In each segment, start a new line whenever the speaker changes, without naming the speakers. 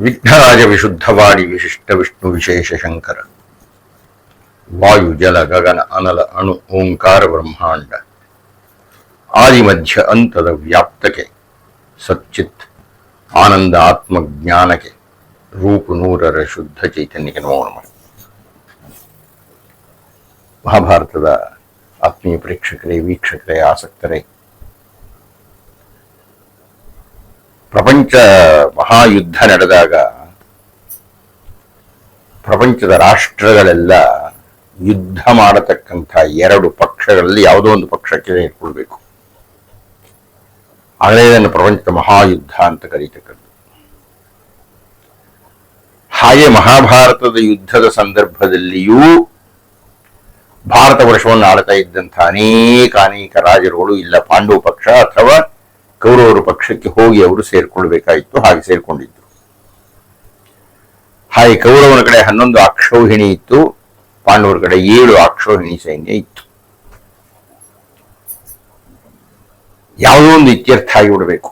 ವಿಘ್ನರಾಜ ವಿಶುದ್ಧವಾಡಿ ವಿಶಿಷ್ಟ ವಿಷ್ಣು ವಿಶೇಷ ಶಂಕರ ವಾಯು ಜಲ ಗಗನ ಅನಲ ಅಣು ಓಂಕಾರ ಬ್ರಹ್ಮಾಂಡ ಆದಿ ಮಧ್ಯ ಅಂತದ ವ್ಯಾಪ್ತಕ್ಕೆ ಸಚ್ಚಿತ್ ಆನಂದ ಆತ್ಮಜ್ಞಾನಕ್ಕೆ ರೂಪು ನೂರರ ಶುದ್ಧ ಚೈತನ್ಯಕ್ಕೆ ನಮೋ ನಮಃ ಮಹಾಭಾರತದ ಆತ್ಮೀಯ ಪ್ರೇಕ್ಷಕರೇ ವೀಕ್ಷಕರೇ ಆಸಕ್ತರೇ ಪ್ರಪಂಚ ಮಹಾಯುದ್ಧ ನಡೆದಾಗ ಪ್ರಪಂಚದ ರಾಷ್ಟ್ರಗಳೆಲ್ಲ ಯುದ್ಧ ಮಾಡತಕ್ಕಂಥ ಎರಡು ಪಕ್ಷಗಳಲ್ಲಿ ಯಾವುದೋ ಒಂದು ಪಕ್ಷಕ್ಕೆ ಇಟ್ಕೊಳ್ಬೇಕು. ಆಗಲೇ ಇದನ್ನು ಪ್ರಪಂಚದ ಮಹಾಯುದ್ಧ ಅಂತ ಕರೀತಕ್ಕದ್ದು. ಹಾಗೆ ಮಹಾಭಾರತದ ಯುದ್ಧದ ಸಂದರ್ಭದಲ್ಲಿಯೂ ಭಾರತ ವರ್ಷವನ್ನು ಆಳ್ತಾ ಇದ್ದಂಥ ಅನೇಕ ಅನೇಕ ರಾಜರುಗಳು ಇಲ್ಲ, ಪಾಂಡವ ಪಕ್ಷ ಅಥವಾ ಕೌರವರ ಪಕ್ಷಕ್ಕೆ ಹೋಗಿ ಅವರು ಸೇರ್ಕೊಳ್ಬೇಕಾಯಿತು, ಹಾಗೆ ಸೇರ್ಕೊಂಡಿದ್ರು. ಹಾಗೆ ಕೌರವನ ಕಡೆ ಹನ್ನೊಂದು ಅಕ್ಷೌಹಿಣಿ ಇತ್ತು, ಪಾಂಡವರ ಕಡೆ ಏಳು ಅಕ್ಷೌಹಿಣಿ ಸೈನ್ಯ ಇತ್ತು. ಯಾವುದೋ ಒಂದು ಇತ್ಯರ್ಥ ಆಗಿಬಿಡಬೇಕು.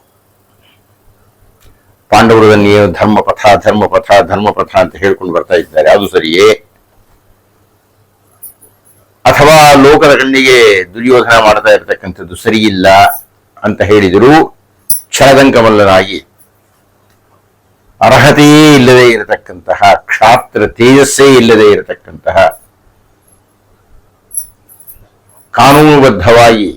ಪಾಂಡವರದಲ್ಲಿ ಧರ್ಮಪಥ ಧರ್ಮಪಥ ಧರ್ಮಪಥ ಅಂತ ಹೇಳ್ಕೊಂಡು ಬರ್ತಾ ಇದ್ದಾರೆ. ಅದು ಸರಿಯೇ? ಅಥವಾ ಲೋಕದ ಕಣ್ಣಿಗೆ ದುರ್ಯೋಧನ ಮಾಡ್ತಾ ಇರತಕ್ಕಂಥದ್ದು ಸರಿಯಿಲ್ಲ? ಅಂತ ಹೇಳಿದರೂ ಕ್ಷಣದಂಕವಲ್ಲರಾಗಿ ಅರ್ಹತೆಯೇ ಇಲ್ಲದೆ ಇರತಕ್ಕಂತಹ, ಕ್ಷಾತ್ರ ತೇಜಸ್ಸೇ ಇಲ್ಲದೆ ಇರತಕ್ಕಂತಹ ಕಾನೂನುಬದ್ಧವಾಗಿ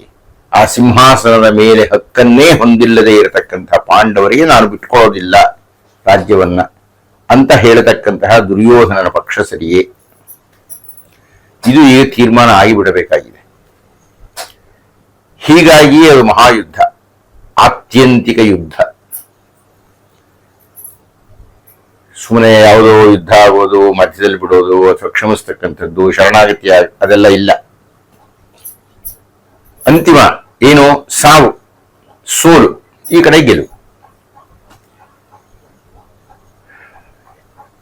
ಆ ಸಿಂಹಾಸನದ ಮೇಲೆ ಹಕ್ಕನ್ನೇ ಹೊಂದಿಲ್ಲದೆ ಇರತಕ್ಕಂತಹ ಪಾಂಡವರಿಗೆ ನಾನು ಬಿಟ್ಕೊಳ್ಳೋದಿಲ್ಲ ರಾಜ್ಯವನ್ನ ಅಂತ ಹೇಳತಕ್ಕಂತಹ ದುರ್ಯೋಧನನ ಪಕ್ಷ ಸರಿಯೇ. ಇದು ಈಗ ತೀರ್ಮಾನ ಆಗಿಬಿಡಬೇಕಾಗಿದೆ. ಹೀಗಾಗಿ ಅದು ಮಹಾಯುದ್ಧ, ಆತ್ಯಂತಿಕ ಯುದ್ಧ. ಸುಮ್ಮನೆ ಯಾವುದೋ ಯುದ್ಧ ಆಗೋದು, ಮಧ್ಯದಲ್ಲಿ ಬಿಡೋದು, ಅಥವಾ ಕ್ಷಮಿಸ್ತಕ್ಕಂಥದ್ದು, ಶರಣಾಗತಿ ಅದೆಲ್ಲ ಇಲ್ಲ. ಅಂತಿಮ ಏನು? ಸಾವು, ಸೋಲು, ಈ ಕಡೆ ಗೆಲುವು.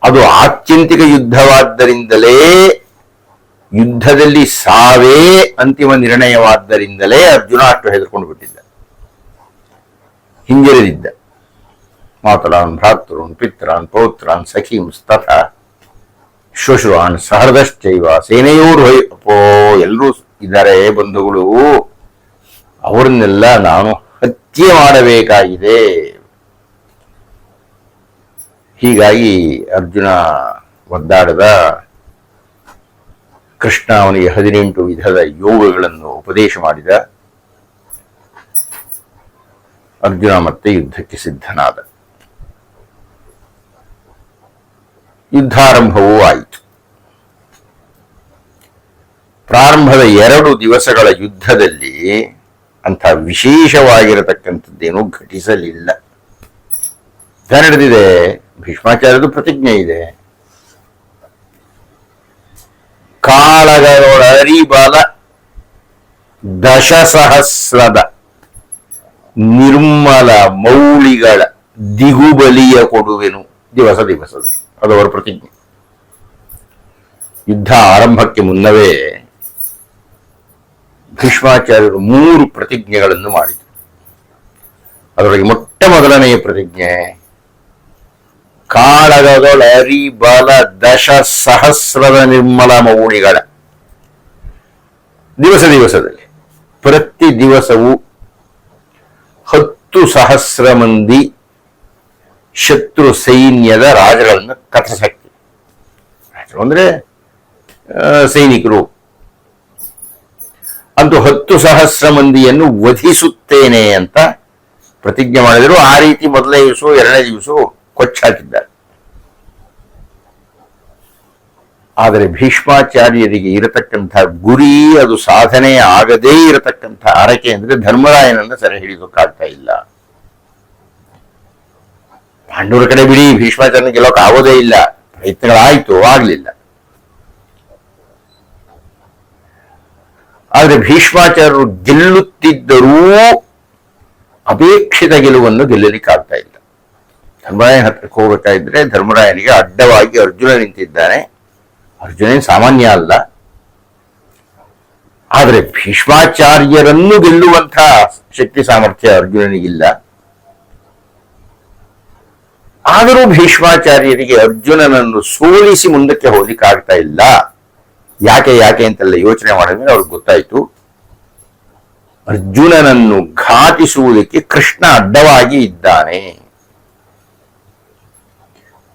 ಅದು ಆತ್ಯಂತಿಕ ಯುದ್ಧವಾದ್ದರಿಂದಲೇ ಯುದ್ಧದಲ್ಲಿ ಸಾವೇ ಅಂತಿಮ ನಿರ್ಣಯವಾದ್ದರಿಂದಲೇ ಅರ್ಜುನ ಅಷ್ಟು ಹೆದರ್ಕೊಂಡು ಬಿಟ್ಟಿದ್ದ. ಹಿಂಜರಿದಿದ್ದ. ಮಾತರಾನ್ ಭ್ರಾತೃನ್, ಪಿತ್ರಾನ್, ಪೌತ್ರಾನ್ ಸಖೀಂ ತಥ ಶ್ವಶುರಾನ್ ಸಹೃದಶ್ಚೈವ, ಸೇನೆಯೂರು ಅಪ್ಪೋ ಎಲ್ಲರೂ ಇದ್ದಾರೆ ಬಂಧುಗಳು. ಅವರನ್ನೆಲ್ಲ ನಾನು ಹತ್ಯೆ ಮಾಡಬೇಕಾಗಿದೆ. ಹೀಗಾಗಿ ಅರ್ಜುನ ಒದ್ದಾಡದ ಕೃಷ್ಣ ಅವನಿಗೆ ಹದಿನೆಂಟು ವಿಧದ ಯೋಗಗಳನ್ನು ಉಪದೇಶ ಮಾಡಿದ ಅರ್ಜುನ ಮತ್ತೆ ಯುದ್ಧಕ್ಕೆ ಸಿದ್ಧನಾದ. ಯುದ್ಧಾರಂಭವೂ ಆಯಿತು. ಪ್ರಾರಂಭದ ಎರಡು ದಿವಸಗಳ ಯುದ್ಧದಲ್ಲಿ ಅಂಥ ವಿಶೇಷವಾಗಿರತಕ್ಕಂಥದ್ದೇನೂ ಘಟಿಸಲಿಲ್ಲ. ನಡೆದಿದೆ ಭೀಷ್ಮಾಚಾರ್ಯದು ಪ್ರತಿಜ್ಞೆ ಇದೆ. ಕಾಳಗಳೊಳ ಅರಿಬಲ ದಶಸಹಸ್ರದ ನಿರ್ಮಲ ಮೌಳಿಗಳ ದಿಗುಬಲಿಯ ಕೊಡುವೆನು. ದಿವಸ ದಿವಸದಲ್ಲಿ ಅದವರ ಪ್ರತಿಜ್ಞೆ. ಯುದ್ಧ ಆರಂಭಕ್ಕೆ ಮುನ್ನವೇ ಭೀಷ್ಮಾಚಾರ್ಯರು ಮೂರು ಪ್ರತಿಜ್ಞೆಗಳನ್ನು ಮಾಡಿದರು. ಅದರೊಳಗೆ ಮೊಟ್ಟ ಮೊದಲನೆಯ ಪ್ರತಿಜ್ಞೆ ಕಾಳಗದೊಳರಿ ಬಲ ದಶ ಸಹಸ್ರದ ನಿರ್ಮಲ ಮೌಳಿಗಳ. ದಿವಸ ದಿವಸದಲ್ಲಿ. ಪ್ರತಿ ದಿವಸವೂ ಹತ್ತು ಸಹಸ್ರ ಮಂದಿ ಶತ್ರು ಸೈನ್ಯದ ರಾಜಗಳನ್ನು ಕಥಸಕ್ತಿ ರಾಜರು ಅಂದ್ರೆ ಸೈನಿಕರು. ಅಂತೂ ಹತ್ತು ಸಹಸ್ರ ಮಂದಿಯನ್ನು ವಧಿಸುತ್ತೇನೆ ಅಂತ ಪ್ರತಿಜ್ಞೆ ಮಾಡಿದರು. ಆ ರೀತಿ ಮೊದಲನೇ ದಿವಸ ಎರಡನೇ ದಿವಸ ಕೊಚ್ಚಾಕಿದ್ದಾರೆ ಆದರೆ ಭೀಷ್ಮಾಚಾರ್ಯರಿಗೆ ಇರತಕ್ಕಂಥ ಗುರಿ, ಅದು ಸಾಧನೆ ಆಗದೇ ಇರತಕ್ಕಂಥ ಅರಕೆ ಅಂದ್ರೆ ಧರ್ಮರಾಯನನ್ನ ಸೆರೆ ಹಿಡಿಯೋಕ್ಕಾಗ್ತಾ ಇಲ್ಲ. ಪಾಂಡವರ ಕಡೆ ಬಿಡಿ ಭೀಷ್ಮಾಚಾರ್ಯ ಗೆಲ್ಲೋಕೆ ಆಗೋದೇ ಇಲ್ಲ. ಪ್ರಯತ್ನಗಳಾಯ್ತು, ಆಗ್ಲಿಲ್ಲ. ಆದರೆ ಭೀಷ್ಮಾಚಾರ್ಯರು ಗೆಲ್ಲುತ್ತಿದ್ದರೂ ಅಪೇಕ್ಷಿತ ಗೆಲುವನ್ನು ಗೆಲ್ಲಲಿಕ್ಕಾಗ್ತಾ ಇಲ್ಲ. ಧರ್ಮರಾಯನ ಹತ್ರಕ್ಕೆ ಇದ್ದರೆ ಧರ್ಮರಾಯನಿಗೆ ಅಡ್ಡವಾಗಿ ಅರ್ಜುನ ನಿಂತಿದ್ದಾನೆ. ಅರ್ಜುನ ಸಾಮಾನ್ಯ ಅಲ್ಲ. ಆದರೆ ಭೀಷ್ಮಾಚಾರ್ಯರನ್ನು ಗೆಲ್ಲುವಂತಹ ಶಕ್ತಿ ಸಾಮರ್ಥ್ಯ ಅರ್ಜುನನಿಗಿಲ್ಲ. ಆದರೂ ಭೀಷ್ಮಾಚಾರ್ಯರಿಗೆ ಅರ್ಜುನನನ್ನು ಸೋಲಿಸಿ ಮುಂದಕ್ಕೆ ಹೋಗ್ಲಿಕ್ಕಾಗ್ತಾ ಇಲ್ಲ. ಯಾಕೆ ಯಾಕೆ ಅಂತೆಲ್ಲ ಯೋಚನೆ ಮಾಡಿದ್ರೆ ಅವ್ರಿಗೆ ಗೊತ್ತಾಯ್ತು. ಅರ್ಜುನನನ್ನು ಘಾತಿಸುವುದಕ್ಕೆ ಕೃಷ್ಣ ಅಡ್ಡವಾಗಿ ಇದ್ದಾನೆ.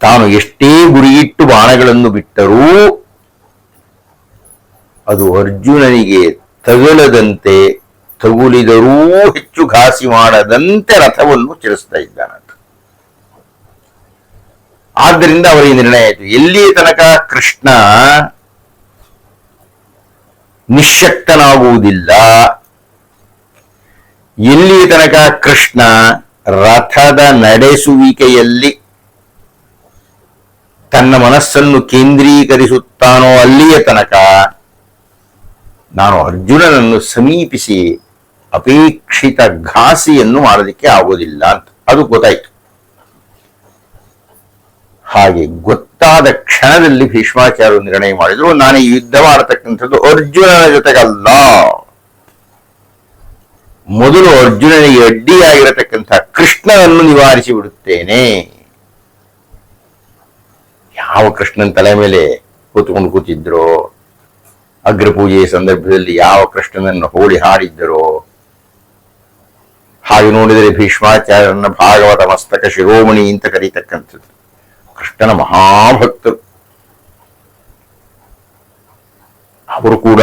ತಾನು ಎಷ್ಟೇ ಗುರಿಯಿಟ್ಟು ಬಾಣಗಳನ್ನು ಬಿಟ್ಟರೂ ಅದು ಅರ್ಜುನನಿಗೆ ತಗುಲದಂತೆ, ತಗುಲಿದರೂ ಹೆಚ್ಚು ಘಾಸಿ ಮಾಡದಂತೆ ರಥವನ್ನು ಚಲಿಸ್ತಾ ಇದ್ದಾನಂತ. ಆದ್ದರಿಂದ ಅವರಿಗೆ ನಿರ್ಣಯ ಆಯಿತು. ಎಲ್ಲಿಯ ತನಕ ಕೃಷ್ಣ ನಿಶಕ್ತನಾಗುವುದಿಲ್ಲ ಎಲ್ಲಿಯ ತನಕ ಕೃಷ್ಣ ರಥದ ನಡೆಸುವಿಕೆಯಲ್ಲಿ ತನ್ನ ಮನಸ್ಸನ್ನು ಕೇಂದ್ರೀಕರಿಸುತ್ತಾನೋ ಅಲ್ಲಿಯ ತನಕ ನಾನು ಅರ್ಜುನನನ್ನು ಸಮೀಪಿಸಿ ಅಪೇಕ್ಷಿತ ಘಾಸಿಯನ್ನು ಮಾಡಲಿಕ್ಕೆ ಆಗೋದಿಲ್ಲ ಅಂತ. ಅದು ಗೊತ್ತಾಯಿತು. ಹಾಗೆ ಗೊತ್ತಾದ ಕ್ಷಣದಲ್ಲಿ ಭೀಷ್ಮಾಚಾರ್ಯರು ನಿರ್ಣಯ ಮಾಡಿದ್ರು, ನಾನು ಈ ಯುದ್ಧ ಮಾಡತಕ್ಕಂಥದ್ದು ಅರ್ಜುನನ ಜೊತೆಗಲ್ಲ. ಮೊದಲು ಅರ್ಜುನನಿಗೆ ಅಡ್ಡಿಯಾಗಿರತಕ್ಕಂಥ ಕೃಷ್ಣನನ್ನು ನಿವಾರಿಸಿ ಬಿಡುತ್ತೇನೆ ಯಾವ ಕೃಷ್ಣನ ತಲೆ ಮೇಲೆ ಕೂತ್ಕೊಂಡು ಕೂತಿದ್ರೋ, ಅಗ್ರಪೂಜೆಯ ಸಂದರ್ಭದಲ್ಲಿ ಯಾವ ಕೃಷ್ಣನನ್ನು ಹೋಳಿ ಹಾಡಿದ್ದರು ಹಾಗೆ ನೋಡಿದರೆ ಭೀಷ್ಮಾಚಾರ್ಯನ ಭಾಗವತ ಮಸ್ತಕ ಶಿರೋಮಣಿ ಅಂತ ಕರೀತಕ್ಕಂಥದ್ದು. ಕೃಷ್ಣನ ಮಹಾಭಕ್ತರು. ಅವರು ಕೂಡ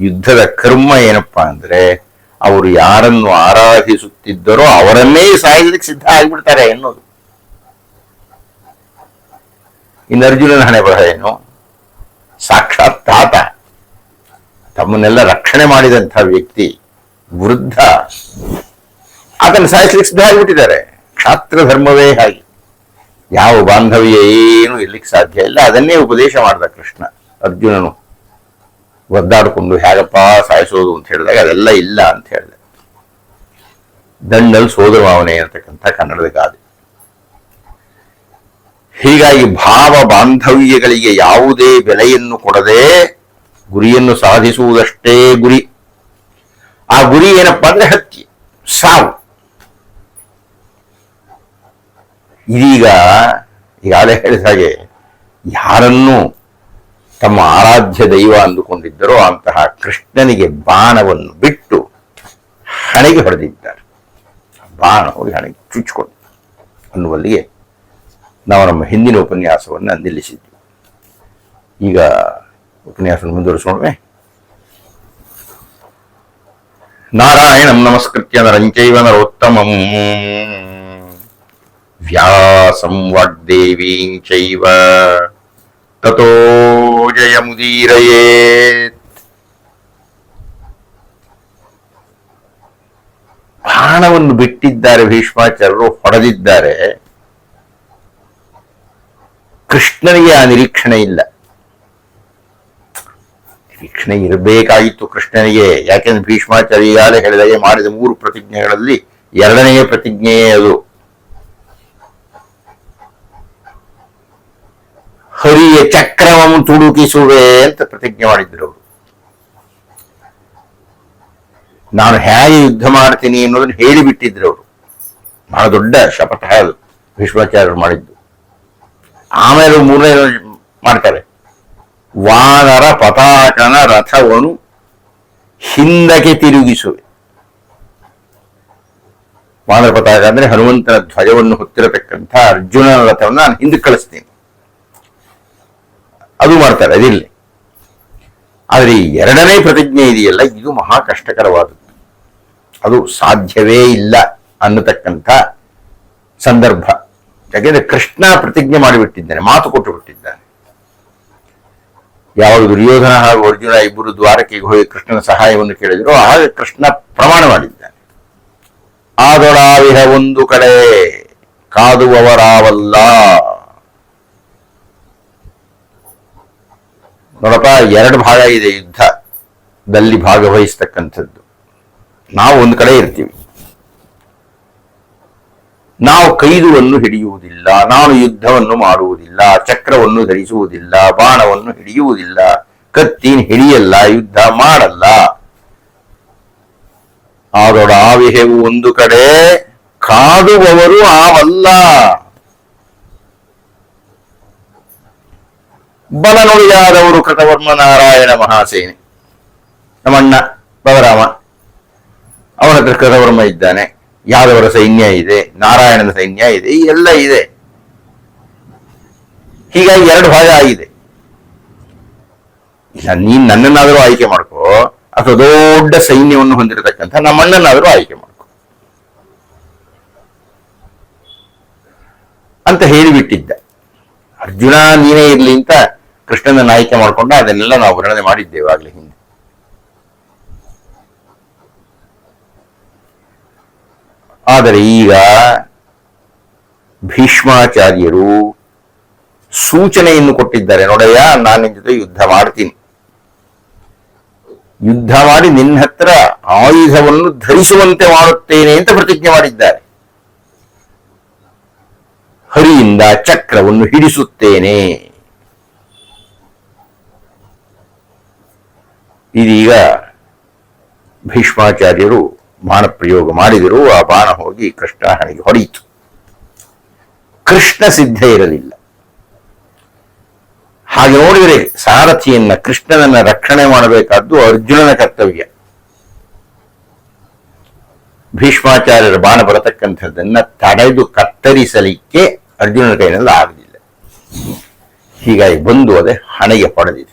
ಯುದ್ಧದ ಕರ್ಮ ಏನಪ್ಪಾ ಅಂದ್ರೆ, ಅವರು ಯಾರನ್ನು ಆರಾಧಿಸುತ್ತಿದ್ದರೋ ಅವರನ್ನೇ ಸಾಯಿಸಲಿಕ್ಕೆ ಸಿದ್ಧ ಆಗಿಬಿಡ್ತಾರೆ ಎನ್ನುವುದು. ಇನ್ನು ಅರ್ಜುನನ ಹಣೆ ಬರಹ ಏನು? ಸಾಕ್ಷಾತ್ ತಾತ. ತಮ್ಮನ್ನೆಲ್ಲ ರಕ್ಷಣೆ ಮಾಡಿದಂಥ ವ್ಯಕ್ತಿ, ವೃದ್ಧ. ಅದನ್ನು ಸಾಯಿಸ್ಲಿಕ್ಕೆ ಸಿದ್ಧ ಆಗಿಬಿಟ್ಟಿದ್ದಾರೆ. ಕ್ಷಾತ್ರ ಧರ್ಮವೇ ಹಾಗೆ. ಯಾವ ಬಾಂಧವ್ಯ ಏನು ಇರ್ಲಿಕ್ಕೆ ಸಾಧ್ಯ ಇಲ್ಲ. ಅದನ್ನೇ ಉಪದೇಶ ಮಾಡಿದ ಕೃಷ್ಣ, ಅರ್ಜುನನು. ಒದ್ದಾಡಿಕೊಂಡು ಹೇಗಪ್ಪ ಸಾಯಿಸೋದು ಅಂತ ಹೇಳಿದಾಗ ಅದೆಲ್ಲ ಇಲ್ಲ ಅಂತ ಹೇಳಿದೆ. ದಂಡಲ್ ಸೋದರ ಭಾವನೆ ಅಂತಕ್ಕಂಥ ಕನ್ನಡದ ಗಾದೆ. ಹೀಗಾಗಿ ಭಾವ ಬಾಂಧವ್ಯಗಳಿಗೆ ಯಾವುದೇ ಬೆಲೆಯನ್ನು ಕೊಡದೆ ಗುರಿಯನ್ನು ಸಾಧಿಸುವುದಷ್ಟೇ ಗುರಿ. ಆ ಗುರಿ ಏನಪ್ಪಾ ಅಂದ್ರೆ ಹತ್ಯೆ, ಸಾವು. ಇದೀಗ ಈಗಾಗಲೇ ಹೇಳಿದ ಹಾಗೆ ಯಾರನ್ನು ತಮ್ಮ ಆರಾಧ್ಯ ದೈವ ಅಂದುಕೊಂಡಿದ್ದರೋ ಅಂತಹ ಕೃಷ್ಣನಿಗೆ ಬಾಣವನ್ನು ಬಿಟ್ಟು ಹಣೆಗೆ ಹೊಡೆದಿದ್ದಾರೆ. ಬಾಣ ಹೋಗಿ ಹಣೆಗೆ ಚುಚ್ಚಿಕೊಂಡು ಅನ್ನುವಲ್ಲಿಗೆ ನಾವು ನಮ್ಮ ಹಿಂದಿನ ಉಪನ್ಯಾಸವನ್ನು ನಿಲ್ಲಿಸಿದ್ವಿ. ಈಗ ಉಪನ್ಯಾಸ ಮುಂದುವರಿಸೋಣವೇ. ನಾರಾಯಣಂ ನಮಸ್ಕೃತ್ಯ ನರಂಚೈವ ನರೋತ್ತಮಂ. ವ್ಯಾಸಂ ವಾಗ್ದೇವೀಂ ಚೈವ. ತಥೋ ಜಯಮುದೀರಯೇತ್. ಬಾಣವನ್ನು ಬಿಟ್ಟಿದ್ದಾರೆ ಭೀಷ್ಮಾಚಾರ್ಯರು, ಹೊಡೆದಿದ್ದಾರೆ. ಕೃಷ್ಣನಿಗೆ ಆ ನಿರೀಕ್ಷಣೆ ಇಲ್ಲ. ನಿರೀಕ್ಷಣೆ ಇರಬೇಕಾಗಿತ್ತು ಕೃಷ್ಣನಿಗೆ. ಯಾಕೆಂದ್ರೆ ಭೀಷ್ಮಾಚಾರ್ಯ ಹೇಳಿದಾಗೆ ಮಾಡಿದ ಮೂರು ಪ್ರತಿಜ್ಞೆಗಳಲ್ಲಿ ಎರಡನೆಯ ಪ್ರತಿಜ್ಞೆಯೇ ಅದು. ಹರಿಯ ಚಕ್ರವನ್ನು ತುಡುಕಿಸುವೆ ಅಂತ ಪ್ರತಿಜ್ಞೆ ಮಾಡಿದ್ರು ಅವರು. ನಾನು ಹೇಗೆ ಯುದ್ಧ ಮಾಡ್ತೀನಿ ಅನ್ನೋದನ್ನ ಹೇಳಿಬಿಟ್ಟಿದ್ರು ಅವರು. ಬಹಳ ದೊಡ್ಡ ಶಪಥ ಅದು ಭೀಷ್ಮಾಚಾರ್ಯರು ಮಾಡಿದ್ದು. ಆಮೇಲೆ ಮೂರನೇ ಮಾಡ್ತಾರೆ. ವಾನರ ಪತಾಕನ ರಥವನ್ನು ಹಿಂದಕ್ಕೆ ತಿರುಗಿಸುವೆ. ವಾನರ ಪತಾಕ ಅಂದ್ರೆ ಹನುಮಂತನ ಧ್ವಜವನ್ನು ಹೊತ್ತಿರತಕ್ಕಂಥ ಅರ್ಜುನನ ರಥವನ್ನು ನಾನು ಹಿಂದಕ್ಕೆ ಕಳಿಸ್ತೀನಿ. ಅದು ಮಾಡ್ತಾರೆ ಅದಿಲ್ಲ ಆದರೆ ಎರಡನೇ ಪ್ರತಿಜ್ಞೆ ಇದೆಯಲ್ಲ, ಇದು ಮಹಾ ಕಷ್ಟಕರವಾದದ್ದು. ಅದು ಸಾಧ್ಯವೇ ಇಲ್ಲ ಅನ್ನತಕ್ಕಂಥ ಸಂದರ್ಭ. ಯಾಕೆಂದ್ರೆ ಕೃಷ್ಣ ಪ್ರತಿಜ್ಞೆ ಮಾಡಿಬಿಟ್ಟಿದ್ದಾನೆ ಮಾತು ಕೊಟ್ಟು ಬಿಟ್ಟಿದ್ದಾನೆ ಯಾವಾಗ ದುರ್ಯೋಧನ ಹಾಗೂ ಅರ್ಜುನ ಇಬ್ಬರು ದ್ವಾರಕೆಗೆ ಹೋಗಿ ಕೃಷ್ಣನ ಸಹಾಯವನ್ನು ಕೇಳಿದ್ರು, ಆಗ ಕೃಷ್ಣ ಪ್ರಮಾಣ ಮಾಡಿದ್ದಾನೆ. ಆದೊಳಾವಿಹ ಒಂದು ಕಡೆ ಕಾದುವವರಾವಲ್ಲ. ನೋಡಪ್ಪ, ಎರಡು ಭಾಗ ಇದೆ ಯುದ್ಧದಲ್ಲಿ ಭಾಗವಹಿಸ್ತಕ್ಕಂಥದ್ದು. ನಾವು ಒಂದು ಕಡೆ ಇರ್ತೀವಿ. ನಾವು ಕೈದುವನ್ನು ಹಿಡಿಯುವುದಿಲ್ಲ, ನಾನು ಯುದ್ಧವನ್ನು ಮಾಡುವುದಿಲ್ಲ, ಚಕ್ರವನ್ನು ಧರಿಸುವುದಿಲ್ಲ, ಬಾಣವನ್ನು ಹಿಡಿಯುವುದಿಲ್ಲ, ಕತ್ತಿ ಹಿಡಿಯಲ್ಲ, ಯುದ್ಧ ಮಾಡಲ್ಲ. ಆದೋಡ ಆವಿಹೆವು ಒಂದು ಕಡೆ, ಕಾದುವವರು ಆವಲ್ಲ. ಬಲನುಡಿಯಾದವರು ಕೃತವರ್ಮ ನಾರಾಯಣ ಮಹಾಸೇನೆ. ನಮ್ಮಣ್ಣ ಬಲರಾಮ, ಅವನ ಹತ್ರ ಕೃತವರ್ಮ ಇದ್ದಾನೆ. ಯಾದವರ ಸೈನ್ಯ ಇದೆ, ನಾರಾಯಣನ ಸೈನ್ಯ ಇದೆ ಎಲ್ಲ ಇದೆ. ಹೀಗಾಗಿ ಎರಡು ಭಾಗ ಆಗಿದೆ. ಇಲ್ಲ, ನೀನ್ ನನ್ನನ್ನಾದರೂ ಆಯ್ಕೆ ಮಾಡ್ಕೋ, ಅಥವಾ ದೊಡ್ಡ ಸೈನ್ಯವನ್ನು ಹೊಂದಿರತಕ್ಕಂಥ ನಮ್ಮಣ್ಣನಾದರೂ ಆಯ್ಕೆ ಮಾಡ್ಕೋ. ಅಂತ ಹೇಳಿಬಿಟ್ಟಿದ್ದ. ಅರ್ಜುನ ನೀನೇ ಇರ್ಲಿ ಅಂತ ಕೃಷ್ಣನ ಆಯ್ಕೆ ಮಾಡಿಕೊಂಡು ಅದನ್ನೆಲ್ಲ ನಾವು ವರ್ಣನೆ ಮಾಡಿದ್ದೇವೆ ಆಗ್ಲಿ ಹಿಂದೆ ಆದರೆ ಈಗ ಭೀಷ್ಮಾಚಾರ್ಯರು ಸೂಚನೆಯನ್ನು ಕೊಟ್ಟಿದ್ದಾರೆ. ನೋಡಯ್ಯ, ನಾನು ನಿನ್ನ ಜೊತೆ ಯುದ್ಧ ಮಾಡ್ತೀನಿ. ಯುದ್ಧ ಮಾಡಿ ನಿನ್ನ ಹತ್ರ ಆಯುಧವನ್ನು ಧರಿಸುವಂತೆ ಮಾಡುತ್ತೇನೆ ಅಂತ ಪ್ರತಿಜ್ಞೆ ಮಾಡಿದ್ದಾರೆ. ಹರಿಯಿಂದ ಚಕ್ರವನ್ನು ಹಿಡಿಸುತ್ತೇನೆ. ಇದೀಗ ಭೀಷ್ಮಾಚಾರ್ಯರು ಬಾಣ ಪ್ರಯೋಗ ಮಾಡಿದರು ಆ ಬಾಣ ಹೋಗಿ ಕೃಷ್ಣ ಹಣೆಗೆ ಹೊಡೆಯಿತು. ಕೃಷ್ಣ ಸಿದ್ಧ ಇರಲಿಲ್ಲ. ಹಾಗೆ ನೋಡಿದರೆ ಸಾರಥಿಯನ್ನ ಕೃಷ್ಣನನ್ನ ರಕ್ಷಣೆ ಮಾಡಬೇಕಾದ್ದು ಅರ್ಜುನನ ಕರ್ತವ್ಯ. ಭೀಷ್ಮಾಚಾರ್ಯರ ಬಾಣ ಬರತಕ್ಕಂಥದ್ದನ್ನ ತಡೆದು ಕತ್ತರಿಸಲಿಕ್ಕೆ ಅರ್ಜುನನ ಕೈನಲ್ಲಿ ಆಗಲಿಲ್ಲ ಹೀಗಾಗಿ ಬಂದು ಅದೇ ಹಣೆಗೆ ಹೊಡೆದಿದೆ.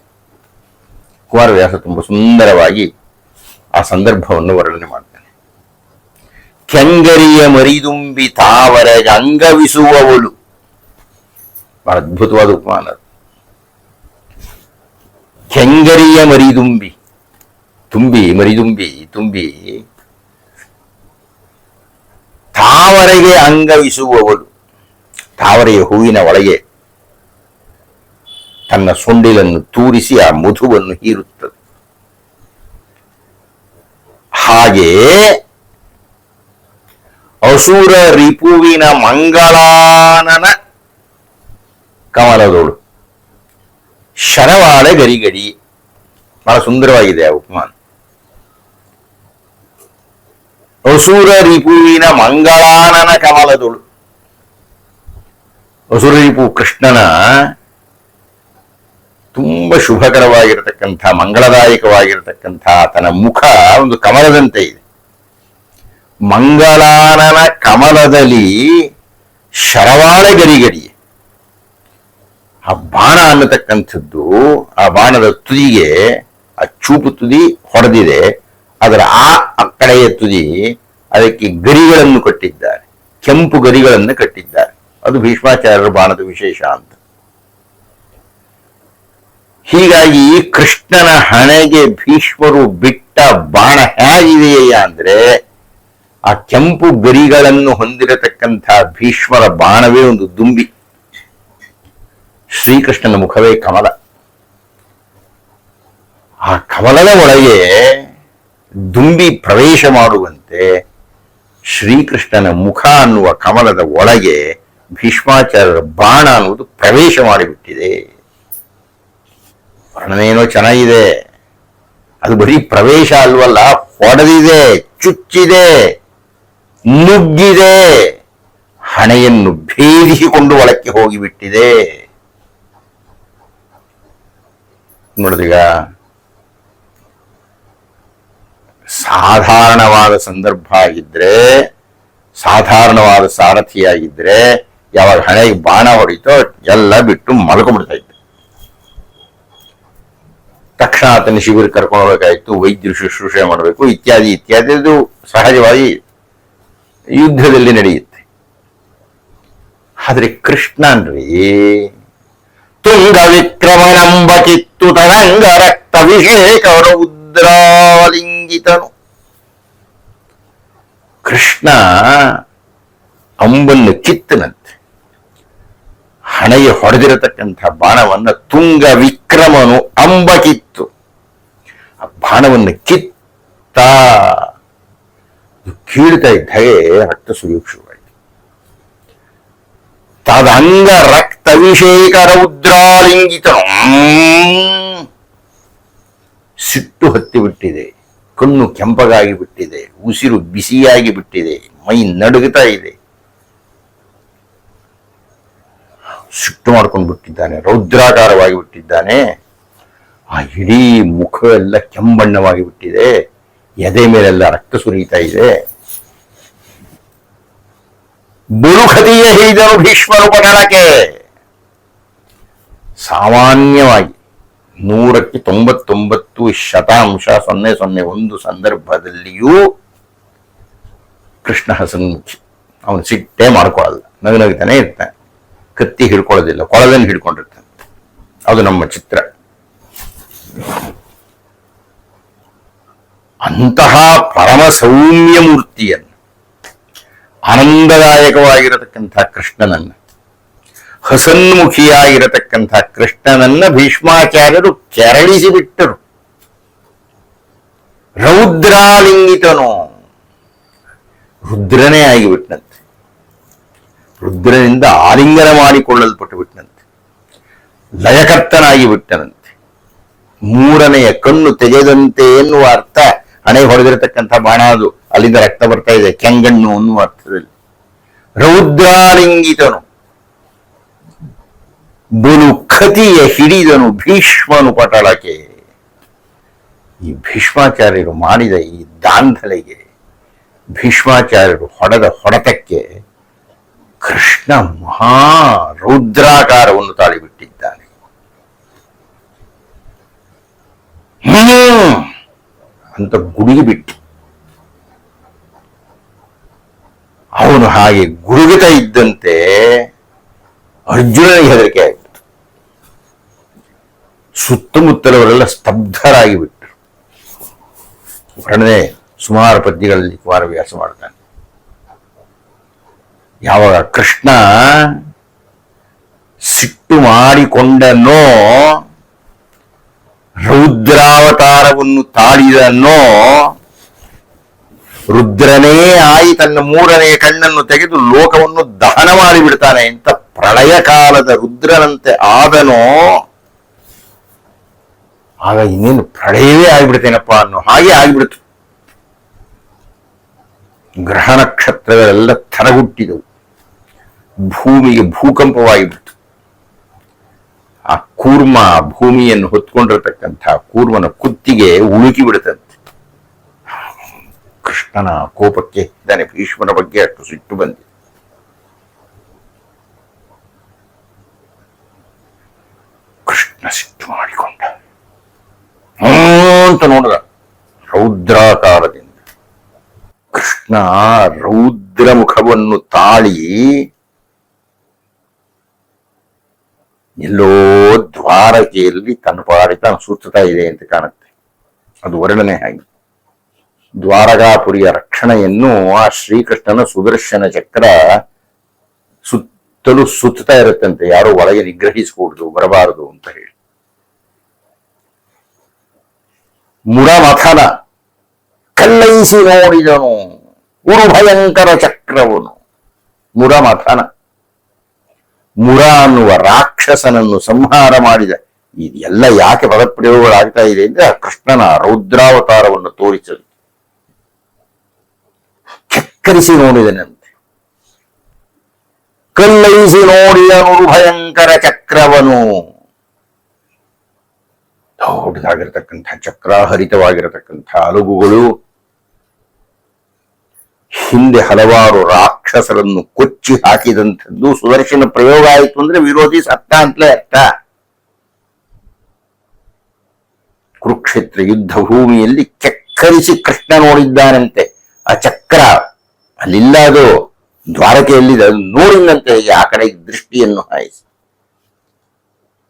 ಕುಮಾರವ್ಯಾಸ ತುಂಬಾ ಸುಂದರವಾಗಿ ಆ ಸಂದರ್ಭವನ್ನು ವರ್ಣನೆ ಮಾಡ್ತಾನೆ ಕೆಂಗರಿಯ ಮರಿದುಂಬಿ ತಾವರೆಗೆ ಅಂಗವಿಸುವವಳು. ಬಹಳ ಅದ್ಭುತವಾದ ಉಪಮಾನ. ಕೆಂಗರಿಯ ಮರಿದುಂಬಿ, ತುಂಬಿ ಮರಿದುಂಬಿ, ತುಂಬಿ, ತಾವರೆಗೆ ಅಂಗವಿಸುವವಳು. ತಾವರೆಯ ಹೂವಿನ ಒಳಗೆ ತನ್ನ ಸೊಂಡಿಲನ್ನು ತೂರಿಸಿ ಆ ಮಧುವನ್ನು ಹೀರುತ್ತದೆ. ಹಾಗೆ ಅಸುರ ರಿಪುವಿನ ಮಂಗಳಾನನ ಕಮಲದೋಳು. ಗರಿ ಗರಿಗಡಿ ಬಹಳ ಸುಂದರವಾಗಿದೆ ಆ ಉಪಮಾನ. ಅಸುರ ರಿಪುವಿನ ಮಂಗಳಾನನ ಕಮಲದೋಳು. ಅಸುರ ರಿಪು ಕೃಷ್ಣನ ತುಂಬಾ ಶುಭಕರವಾಗಿರತಕ್ಕಂಥ, ಮಂಗಳದಾಯಕವಾಗಿರತಕ್ಕಂಥ ಆತನ ಮುಖ ಒಂದು ಕಮಲದಂತೆ ಇದೆ. ಮಂಗಳಾನನ ಕಮಲದಲ್ಲಿ ಶರವಾಳ ಗರಿಗಡಿ ಆ ಬಾಣ ಅನ್ನತಕ್ಕಂಥದ್ದು, ಆ ಬಾಣದ ತುದಿಗೆ, ಆ ಚೂಪು ತುದಿ ಹೊಡೆದಿದೆ. ಅದರ ಆ ಆ ಕಡೆಯ ತುದಿ ಅದಕ್ಕೆ ಗರಿಗಳನ್ನು ಕಟ್ಟಿದ್ದಾರೆ. ಕೆಂಪು ಗರಿಗಳನ್ನು ಕಟ್ಟಿದ್ದಾರೆ. ಅದು ಭೀಷ್ಮಾಚಾರ್ಯರ ಬಾಣದ ವಿಶೇಷ ಅಂತ. ಹೀಗಾಗಿ ಕೃಷ್ಣನ ಹಣೆಗೆ ಭೀಷ್ಮರು ಬಿಟ್ಟ ಬಾಣ ಹೇಗಿದೆಯಾ ಅಂದ್ರೆ ಆ ಕೆಂಪು ಗರಿಗಳನ್ನು ಹೊಂದಿರತಕ್ಕಂಥ ಭೀಷ್ಮರ ಬಾಣವೇ ಒಂದು ದುಂಬಿ. ಶ್ರೀಕೃಷ್ಣನ ಮುಖವೇ ಕಮಲ. ಆ ಕಮಲದ ಒಳಗೆ ದುಂಬಿ ಪ್ರವೇಶ ಮಾಡುವಂತೆ ಶ್ರೀಕೃಷ್ಣನ ಮುಖ ಅನ್ನುವ ಕಮಲದ ಒಳಗೆ ಭೀಷ್ಮಾಚಾರ್ಯರ ಬಾಣ ಅನ್ನುವುದು ಪ್ರವೇಶ ಮಾಡಿಬಿಟ್ಟಿದೆ. ವರ್ಣನೇನೋ ಚೆನ್ನಾಗಿದೆ. ಅದು ಬರೀ ಪ್ರವೇಶ ಅಲ್ವಲ್ಲ ಹೊಡೆದಿದೆ ಚುಚ್ಚಿದೆ. ನುಗ್ಗಿದೆ. ಹಣೆಯನ್ನು ಭೇದಿಸಿಕೊಂಡು ಒಳಕ್ಕೆ ಹೋಗಿಬಿಟ್ಟಿದೆ. ನೋಡಿದ್ರೀಗ? ಸಾಧಾರಣವಾದ ಸಂದರ್ಭ ಆಗಿದ್ರೆ, ಸಾಧಾರಣವಾದ ಸಾರಥಿಯಾಗಿದ್ರೆ ಯಾವಾಗ ಹಣೆಗೆ ಬಾಣ ಹೊಡಿತೋ, ಎಲ್ಲ ಬಿಟ್ಟು ಮಲ್ಕೊಂಡ್ಬಿಡ್ತಾ ಇತ್ತು. ತಕ್ಷಣ ಆತನ ಶಿಬಿರ ಕರ್ಕೊಂಡು ಹೋಗ್ಬೇಕಾಯ್ತು, ವೈದ್ಯರು ಶುಶ್ರೂಷೆ ಮಾಡಬೇಕು, ಇತ್ಯಾದಿ ಇತ್ಯಾದಿ. ಇದು ಸಹಜವಾಗಿ ಯುದ್ಧದಲ್ಲಿ ನಡೆಯುತ್ತೆ. ಆದರೆ ಕೃಷ್ಣ ಅನ್ರಿ ತುಂಗ ವಿಕ್ರಮನಂಬ ಕಿತ್ತು ತರಂಗ ರಕ್ತ ವಿಷೇಕವರ ಉದ್ರಾಲಿಂಗಿತನು ಕೃಷ್ಣ ಅಂಬನ್ನು ಕಿತ್ತನಂತೆ. ಹಣೆಗೆ ಹೊಡೆದಿರತಕ್ಕಂಥ ಬಾಣವನ್ನ ತುಂಗ ವಿಕ್ರಮನು ಅಂಬ ಕಿತ್ತು. ಆ ಬಾಣವನ್ನು ಕಿತ್ತ ಕೀಳ್ತಾ ಇದ್ದ ಹಾಗೆ ರಕ್ತ ಸುರಿಯೋಕ್ ಶುರುವಾಯಿತು. ತದಂಗ ರಕ್ತವಿಷೇಕ ರೌದ್ರಾಲಿಂಗಿತ ಸಿಟ್ಟು ಹತ್ತಿ ಬಿಟ್ಟಿದೆ, ಕಣ್ಣು ಕೆಂಪಗಾಗಿ ಬಿಟ್ಟಿದೆ, ಉಸಿರು ಬಿಸಿಯಾಗಿ ಬಿಟ್ಟಿದೆ, ಮೈ ನಡುಗುತ್ತಾ ಇದೆ. ಸಿಟ್ಟು ಮಾಡ್ಕೊಂಡು ಬಿಟ್ಟಿದ್ದಾನೆ, ರೌದ್ರಾಕಾರವಾಗಿ ಬಿಟ್ಟಿದ್ದಾನೆ. ಆ ಇಡೀ ಮುಖ ಎಲ್ಲ ಕೆಂಬಣ್ಣವಾಗಿ ಬಿಟ್ಟಿದೆ. ಎದೆ ಮೇಲೆಲ್ಲ ರಕ್ತ ಸುರಿಯುತ್ತಾ ಇದೆ. ಬುರುಖತಿಯ ಹಿಡಿದನು ಭೀಷ್ಮರು ಪಟಳಕ್ಕೆ ಸಾಮಾನ್ಯವಾಗಿ ನೂರಕ್ಕೆ ತೊಂಬತ್ತೊಂಬತ್ತು ಶತಾಂಶ ಸೊನ್ನೆ ಸೊನ್ನೆ ಒಂದು ಸಂದರ್ಭದಲ್ಲಿಯೂ ಕೃಷ್ಣ ಹಸನ್ಮುಖಿ ಅವನು ಸಿಟ್ಟೇ ಮಾಡ್ಕೊಳ್ಳಲ್ಲ. ನಗನಗ್ತಾನೆ ಇರ್ತಾನೆ. ಕತ್ತಿ ಹಿಡ್ಕೊಳ್ಳೋದಿಲ್ಲ ಕೊಳದಲ್ಲಿ ಹಿಡ್ಕೊಂಡಿರ್ತಾನೆ. ಅದು ನಮ್ಮ ಚಿತ್ರ. ಅಂತಹ ಪರಮ ಸೌಮ್ಯ ಮೂರ್ತಿಯನ್ನು ಆನಂದದಾಯಕವಾಗಿರತಕ್ಕಂಥ ಕೃಷ್ಣನನ್ನ, ಹಸನ್ಮುಖಿಯಾಗಿರತಕ್ಕಂಥ ಕೃಷ್ಣನನ್ನ ಭೀಷ್ಮಾಚಾರ್ಯರು ಕೆರಳಿಸಿಬಿಟ್ಟರು. ರೌದ್ರಾಲಿಂಗಿತನು. ರುದ್ರನೇ ಆಗಿಬಿಟ್ಟನಂತೆ ರುದ್ರನಿಂದ ಆಲಿಂಗನ ಮಾಡಿಕೊಳ್ಳಲ್ಪಟ್ಟು ಬಿಟ್ಟನಂತೆ ಲಯಕರ್ತನಾಗಿ ಬಿಟ್ಟನಂತೆ ಮೂರನೆಯ ಕಣ್ಣು ತೆಗೆದಂತೆ ಎನ್ನುವ ಅರ್ಥ ಹಣೆ ಹೊಡೆದಿರತಕ್ಕಂಥ ಬಾಣ ಅದು. ಅಲ್ಲಿಂದ ರಕ್ತ ಬರ್ತಾ ಇದೆ. ಕೆಂಗಣ್ಣು ಅನ್ನುವ ಅರ್ಥದಲ್ಲಿ. ರೌದ್ರಾಲಿಂಗಿತನು. ಬಲು ಕತಿಯ ಹಿಡಿದನು ಭೀಷ್ಮನು ಪಟಳಕ್ಕೆ ಈ ಭೀಷ್ಮಾಚಾರ್ಯರು ಮಾಡಿದ ಈ ದಾಂಧಲೆಗೆ, ಭೀಷ್ಮಾಚಾರ್ಯರು ಹೊಡೆದ ಹೊಡೆತಕ್ಕೆ ಕೃಷ್ಣ ಮಹಾ ರೌದ್ರಾಕಾರವನ್ನು ತಾಳಿಬಿಟ್ಟಿದ್ದಾನೆ ಅಂತ ಗುಡುಗಿ ಬಿಟ್ಟು ಅವನು ಹಾಗೆ ಗುಡುಗುತ್ತಾ ಇದ್ದಂತೆ ಅರ್ಜುನನಿಗೆ ಹೆದರಿಕೆ ಆಯಿತು. ಸುತ್ತಮುತ್ತಲವರೆಲ್ಲ ಸ್ತಬ್ಧರಾಗಿ ಬಿಟ್ಟರು ವರ್ಣನೆ ಸುಮಾರು ಪದ್ಯಗಳಲ್ಲಿ ಕುಮಾರವ್ಯಾಸ ಮಾಡ್ತಾನೆ. ಯಾವಾಗ ಕೃಷ್ಣ ಸಿಟ್ಟು ಮಾಡಿಕೊಂಡನೋ, ರೌದ್ರಾವತಾರವನ್ನು ತಾಳಿದನೋ ರುದ್ರನೇ ಆಯಿ ತನ್ನ ಮೂರನೇ ಕಣ್ಣನ್ನು ತೆಗೆದು ಲೋಕವನ್ನು ದಹನ ಮಾಡಿಬಿಡ್ತಾನೆ. ಇಂಥ ಪ್ರಳಯ ಕಾಲದ ರುದ್ರನಂತೆ ಆದನೋ, ಆಗ ಇನ್ನೇನು ಪ್ರಳಯವೇ ಆಗಿಬಿಡ್ತೇನಪ್ಪ ಅನ್ನೋ ಹಾಗೆ ಆಗಿಬಿಡ್ತು. ಗ್ರಹ ನಕ್ಷತ್ರಗಳೆಲ್ಲ ಥರಗುಟ್ಟಿದವು ಭೂಮಿಗೆ ಭೂಕಂಪವಾಗಿಬಿಡ್ತು. ಆ ಕೂರ್ಮ ಭೂಮಿಯನ್ನು ಹೊತ್ಕೊಂಡಿರತಕ್ಕಂಥ ಕೂರ್ಮನ ಕುತ್ತಿಗೆ ಉಳುಕಿ ಬಿಡುತ್ತಂತೆ ಕೃಷ್ಣನ ಕೋಪಕ್ಕೆ ಇದ್ದಾನೆ ಭೀಷ್ಮನ ಬಗ್ಗೆ ಅಷ್ಟು ಸಿಟ್ಟು ಬಂದಿದೆ. ಕೃಷ್ಣ ಸಿಟ್ಟು ಮಾಡಿಕೊಂಡ. ಅಂತ ನೋಡಿದ ರೌದ್ರಾಕಾರದಿಂದ. ಕೃಷ್ಣ ರೌದ್ರ ಮುಖವನ್ನು ತಾಳಿ ಎಲ್ಲೋ ದ್ವಾರಕೆಯಲ್ಲಿ ತನ್ನ ಪಾಡಿ ಸುತ್ತುತ್ತಾ ಇದೆ ಅಂತ ಕಾಣುತ್ತೆ. ಅದು ವರ್ಣನೆ ಹಾಗೆ ದ್ವಾರಕಾಪುರಿಯ ರಕ್ಷಣೆಯನ್ನು ಆ ಶ್ರೀಕೃಷ್ಣನ ಸುದರ್ಶನ ಚಕ್ರ ಸುತ್ತಲೂ ಸುತ್ತಾ ಇರುತ್ತಂತೆ. ಯಾರು ಒಳಗೆ ನಿಗ್ರಹಿಸಿಕೊಡುದು, ಬರಬಾರದು ಅಂತ ಹೇಳಿ. ಮುರಮಥನ ಕಲ್ಲೈಸಿ ನೋಡಿದನು ಉರು ಭಯಂಕರ ಚಕ್ರವನು. ಮುರಮಥನ ಮುರ ಅನ್ನುವ ರಾಕ್ಷಸನನ್ನು ಸಂಹಾರ ಮಾಡಿದ. ಇದೆಲ್ಲ ಯಾಕೆ ಪದಪ್ರಯೋಗಗಳಾಗ್ತಾ ಇದೆ ಅಂದ್ರೆ ಕೃಷ್ಣನ ರೌದ್ರಾವತಾರವನ್ನು ತೋರಿಸಲು ಚಕ್ಕರಿಸಿ ನೋಡಿದನಂತೆ ಕಲ್ಲೈಸಿ ನೋಡಿದನು ಭಯಂಕರ ಚಕ್ರವನು. ದೊಡ್ಡದಾಗಿರತಕ್ಕಂಥ ಚಕ್ರಾಹರಿತವಾಗಿರತಕ್ಕಂಥ ಅಲುಗುಗಳು ಹಿಂದೆ ಹಲವಾರು ರಾಕ್ಷಸರನ್ನು ಕೊಚ್ಚಿ ಹಾಕಿದಂಥದ್ದು ಸುದರ್ಶನ ಪ್ರಯೋಗ ಆಯಿತು ಅಂದ್ರೆ ವಿರೋಧಿ ಸತ್ತ ಅಂತಲೇ ಅರ್ಥ. ಕುರುಕ್ಷೇತ್ರ ಯುದ್ಧ ಭೂಮಿಯಲ್ಲಿ ಚಕ್ಕರಿಸಿ ಕೃಷ್ಣ ನೋಡಿದ್ದಾನಂತೆ. ಆ ಚಕ್ರ ಅಲ್ಲಿಲ್ಲ ಅದು ದ್ವಾರಕೆಯಲ್ಲಿ ನೂರಿನಂತೆ ಹೇಗೆ ಆ ಕಡೆ ದೃಷ್ಟಿಯನ್ನು ಹಾಯಿಸಿ.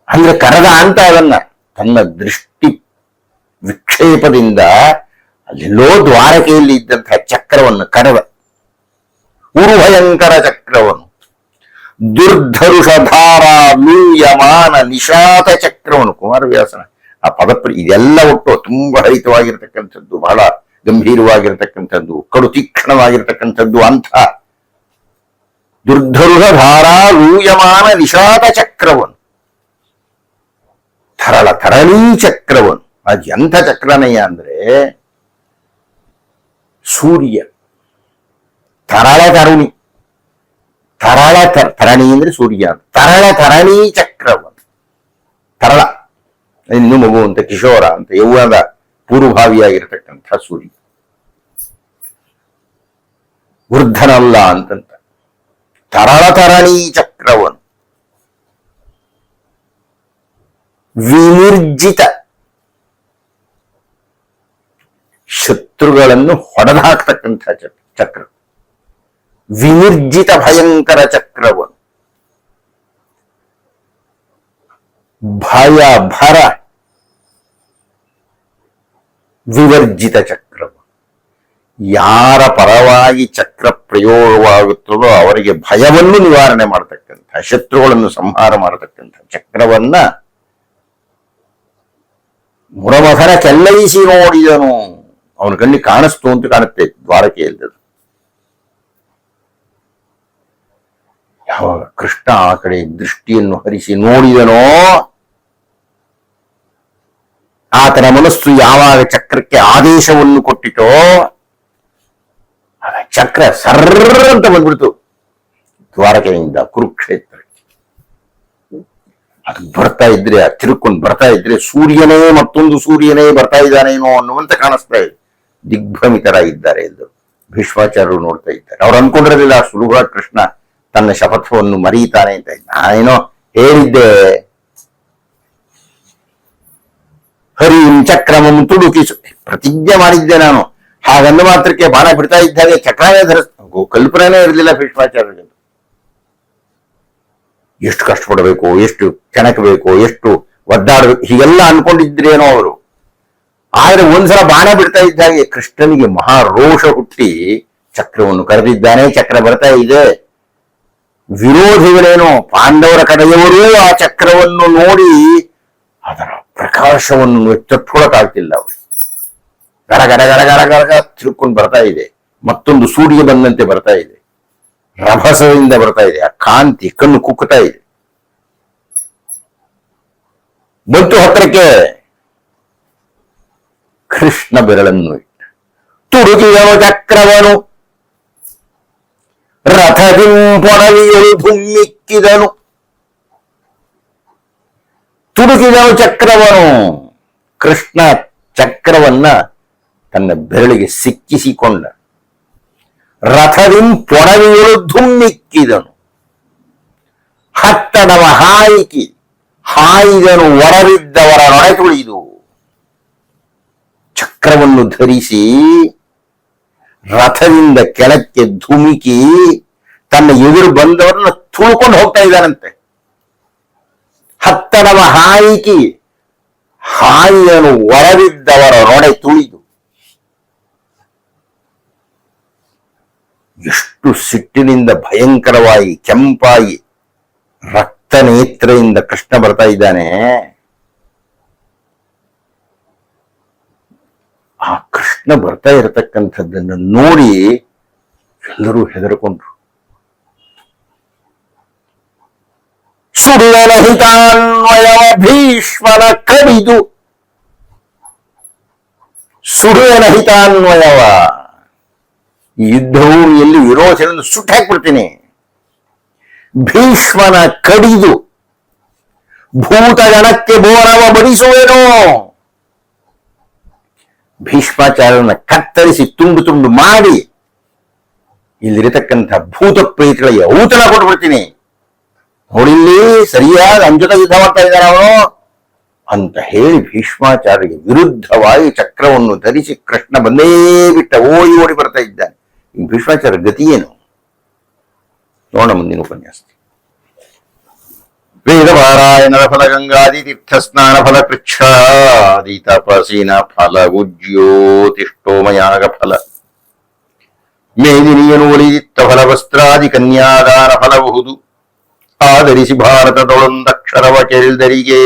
ಅಂದ್ರೆ ಕರೆದ ಅಂತ ಅದನ್ನ ತನ್ನ ದೃಷ್ಟಿ ವಿಕ್ಷೇಪದಿಂದ ಅಲ್ಲೆಲ್ಲೋ ದ್ವಾರಕೆಯಲ್ಲಿ ಇದ್ದಂತಹ ಚಕ್ರವನ್ನು ಕರೆದ. ಉರುಭಯಂಕರ ಚಕ್ರವನ್ನು. ದುರ್ಧರುಷಧಾರ ಲೂಯಮಾನ ಚಕ್ರವನು ಚಕ್ರವನ್ನು. ಕುಮಾರವ್ಯಾಸನ ಆ ಪದಪ್ರಿ ಇದೆಲ್ಲ ಒಟ್ಟು ತುಂಬಾ ಹರಿತವಾಗಿರ್ತಕ್ಕಂಥದ್ದು ಬಹಳ ಗಂಭೀರವಾಗಿರ್ತಕ್ಕಂಥದ್ದು ಕಡು ತೀಕ್ಷ್ಣವಾಗಿರತಕ್ಕಂಥದ್ದು ಅಂಥ ದುರ್ಧರುಹ ಲೂಯಮಾನ ನಿಷಾದ ಚಕ್ರವನು ಥರಳ ಥರಣೀ ಚಕ್ರವನು ಅದು ಎಂಥ ಚಕ್ರನಯ್ಯ ಅಂದ್ರೆ ಸೂರ್ಯ. ತರಳ ತರುಣಿ ತರಳ ತರ- ತರಣಿ ಅಂದ್ರೆ ಸೂರ್ಯ. ತರಳ ತರಣಿ ಚಕ್ರವ ತರಳ ಇನ್ನು ಮಗು ಅಂತ ಕಿಶೋರ ಅಂತ ಯೌವನದ ಪೂರ್ವಭಾವಿಯಾಗಿರ್ತಕ್ಕಂಥ ಸೂರ್ಯ ವೃದ್ಧನಲ್ಲ ಅಂತಂತ ತರಳ ತರಣಿ ಚಕ್ರವನು ವಿನಿರ್ಜಿತ ಶತ್ರುಗಳನ್ನು ಹೊಡೆದು ಹಾಕ್ತಕ್ಕಂಥ ಚಕ್- ಚಕ್ರ ವಿನಿರ್ಜಿತ ಭಯಂಕರ ಚಕ್ರವನು ಭಯ ಭರ ವಿವರ್ಜಿತ ಚಕ್ರ. ಯಾರ ಪರವಾಗಿ ಚಕ್ರ ಪ್ರಯೋಗವಾಗುತ್ತದೋ ಅವರಿಗೆ ಭಯವನ್ನು ನಿವಾರಣೆ ಮಾಡತಕ್ಕಂಥ, ಶತ್ರುಗಳನ್ನು ಸಂಹಾರ ಮಾಡತಕ್ಕಂಥ ಚಕ್ರವನ್ನ ಮುರಮಥನ ಕೆಲ್ಲೈಸಿ ನೋಡಿದನು. ಅವನ ಕಣ್ಣಿ ಕಾಣಿಸ್ತು ಅಂತ ಕಾಣುತ್ತೆ ದ್ವಾರಕೆಯಲ್ಲಿ ಯಾವಾಗ ಕೃಷ್ಣ ಆ ಕಡೆ ದೃಷ್ಟಿಯನ್ನು ಹರಿಸಿ ನೋಡಿದನೋ ಆತನ ಮನಸ್ಸು ಯಾವಾಗ ಚಕ್ರಕ್ಕೆ ಆದೇಶವನ್ನು ಕೊಟ್ಟಿತೋ ಚಕ್ರ ಸರ್ರ ಅಂತ ಬಂದ್ಬಿಡ್ತು. ದ್ವಾರಕೆಯಿಂದ ಕುರುಕ್ಷೇತ್ರಕ್ಕೆ. ಅದು ಬರ್ತಾ ಇದ್ರೆ, ಆ ತಿರುಕೊಂಡು ಬರ್ತಾ ಇದ್ರೆ ಸೂರ್ಯನೇ ಮತ್ತೊಂದು ಸೂರ್ಯನೇ ಬರ್ತಾ ಇದ್ದಾನೇನೋ ಅನ್ನುವಂತ ಕಾಣಿಸ್ತಾ ಇದೆ. ದಿಗ್ಭ್ರಮಿತರಾಗಿದ್ದಾರೆ ಎಂದು ಭೀಷ್ಮಾಚಾರ್ಯರು ನೋಡ್ತಾ ಇದ್ದಾರೆ. ಅವ್ರು ಅನ್ಕೊಂಡಿರಲಿಲ್ಲ ಸುಲಭ ಕೃಷ್ಣ ತನ್ನ ಶಪಥವನ್ನು ಮರೀತಾನೆ ಅಂತ. ನಾನೇನೋ ಹೇಳಿದ್ದೆ ಹರಿಂ ಚಕ್ರಮಂ ತುಡುಕಿಸು. ಪ್ರತಿಜ್ಞೆ ಮಾಡಿದ್ದೆ ನಾನು. ಹಾಗಂದು ಮಾತ್ರಕ್ಕೆ ಬಾಣ ಬಿಡ್ತಾ ಇದ್ದಾಗ ಚಕ್ರವೇ ಧರಿಸ ಕಲ್ಪನೆನೇ ಇರಲಿಲ್ಲ ಭೀಷ್ಮಾಚಾರ್ಯರಿಗೆ. ಎಷ್ಟು ಕಷ್ಟಪಡಬೇಕು, ಎಷ್ಟು ಕೆಣಕಬೇಕು, ಎಷ್ಟು ಒದ್ದಾಡಬೇಕು, ಹೀಗೆಲ್ಲ ಅನ್ಕೊಂಡಿದ್ರೇನೋ ಅವರು. ಆದ್ರೆ ಒಂದ್ಸಲ ಬಾಣ ಬಿಡ್ತಾ ಇದ್ದಾಗೆ ಕೃಷ್ಣನಿಗೆ ಮಹಾ ರೋಷ ಹುಟ್ಟಿ ಚಕ್ರವನ್ನು ಕರೆದಿದ್ದಾನೆ. ಚಕ್ರ ಬರ್ತಾ ಇದೆ. ವಿರೋಧಿಗಳೇನೋ ಪಾಂಡವರ ಕಡೆಯವರೂ ಆ ಚಕ್ರವನ್ನು ನೋಡಿ ಅದರ ಪ್ರಕಾಶವನ್ನು ತಟ್ಕೊಳಕ್ಕಾಗ್ತಿಲ್ಲ ಅವರು. ಗಡ ಗಡ ಗಡ ಗಡ ಗರ ತಿರುಕೊಂಡು ಬರ್ತಾ ಇದೆ. ಮತ್ತೊಂದು ಸೂರ್ಯ ಬಂದಂತೆ ಬರ್ತಾ ಇದೆ. ರಭಸದಿಂದ ಬರ್ತಾ ಇದೆ. ಆ ಕಾಂತಿ ಕಣ್ಣು ಕುಕ್ಕುತ್ತಾ ಇದೆ. ಬಂತು ಹತ್ತಿರಕ್ಕೆ ಕೃಷ್ಣ ಬೆರಳನ್ನು ತುಡುಕಿದವ ಚಕ್ರವನು ರಥದಿಂಪೊಡವಿಯಲು ಧುಮ್ಮಿಕ್ಕಿದನು. ತುಡುಕಿದನು ಚಕ್ರವನು. ಕೃಷ್ಣ ಚಕ್ರವನ್ನ ತನ್ನ ಬೆರಳಿಗೆ ಸಿಕ್ಕಿಸಿಕೊಂಡ. ರಥದಿಂ ಪೊಣವಿಗಳು ಧುಮ್ಮಿಕ್ಕಿದನು. ಹತ್ತಡವ ಹಾಯಿಕಿ, ಹಾಯಿದನು ಒರವಿದ್ದವರ ನೊಡೆ ತುಳಿದು. ಚಕ್ರವನ್ನು ಧರಿಸಿ ರಥದಿಂದ ಕೆಳಕ್ಕೆ ಧುಮುಕಿ ತನ್ನ ಎದುರು ಬಂದವರನ್ನ ತುಳ್ಕೊಂಡು ಹೋಗ್ತಾ ಇದ್ದಾನಂತೆ. ಹತ್ತಡವ ಹಾಯಿಕಿ ಹಾಯಿಯನು ಹೊರಬಿದ್ದವರ ನೊಡೆ ತುಳಿದು ಎಷ್ಟು ಸಿಟ್ಟಿನಿಂದ ಭಯಂಕರವಾಗಿ ಕೆಂಪಾಗಿ ರಕ್ತ ನೇತ್ರೆಯಿಂದ ಕೃಷ್ಣ ಬರ್ತಾ ಇದ್ದಾನೆ. ಆ ಕೃಷ್ಣ ಬರ್ತಾ ಇರತಕ್ಕಂಥದ್ದನ್ನು ನೋಡಿ ಎಲ್ಲರೂ ಹೆದರ್ಕೊಂಡ್ರು. ಸುಡುವನ ಹಿತಾನ್ವಯವ ಭೀಷ್ಮನ ಕಡಿದು ಸುಡುವನ ಹಿತಾನ್ವಯವ ಈ ಯುದ್ಧಭೂಮಿಯಲ್ಲಿ ವಿರೋಚನನ್ನು ಸುಟ್ಟು ಹಾಕ್ಬಿಡ್ತೀನಿ ಭೀಷ್ಮನ ಕಡಿದು ಭೂತಗಣಕ್ಕೆ ಬೋರವ ಬಡಿಸುವೇನೋ. ಭೀಷ್ಮಾಚಾರ್ಯನ ಕತ್ತರಿಸಿ ತುಂಡು ತುಂಡು ಮಾಡಿ ಇಲ್ಲಿರತಕ್ಕಂಥ ಭೂತ ಪ್ರೀತಿಗಳಿಗೆ ಔತಣ ಕೊಟ್ಬಿಡ್ತೀನಿ. ನೋಡಿಲ್ಲಿ ಸರಿಯಾದ ಅಂಜುತ ಯುದ್ಧ ಮಾಡ್ತಾ ಇದ್ದಾನೆ ಅವನು ಅಂತ ಹೇಳಿ ಭೀಷ್ಮಾಚಾರ್ಯಗೆ ವಿರುದ್ಧವಾಗಿ ಚಕ್ರವನ್ನು ಧರಿಸಿ ಕೃಷ್ಣ ಬಂದೇ ಬಿಟ್ಟ ಓಡಿ ಓಡಿ ಬರ್ತಾ ಇದ್ದಾನೆ. ಈ ಭೀಷ್ಮಾಚಾರ್ಯ ಗತಿ ಏನು? ನೋಡೋಣ ಮುಂದಿನ ಉಪನ್ಯಾಸ. ವೇದಪಾರಾಯಣರ ಫಲ ಗಂಗಾದಿ ತೀರ್ಥ ಸ್ನಾನ ಫಲ ಕೃಚ್ಛಾದಿ ತಪಸಿನ ಫಲ ಉಜ್ಯೋತಿಷ್ಠೋಮಯಾಗ ಫಲ ಮೇದಿನಿಯನು ಒಲಿದಿತ್ತ ಫಲ ವಸ್ತ್ರಾದಿ ಕನ್ಯಾದಾನ ಫಲಬಹುದು ಆಧರಿಸಿ ಭಾರತದೊಳಂದಕ್ಷರವ ಕೆಲ್ದರಿಗೆ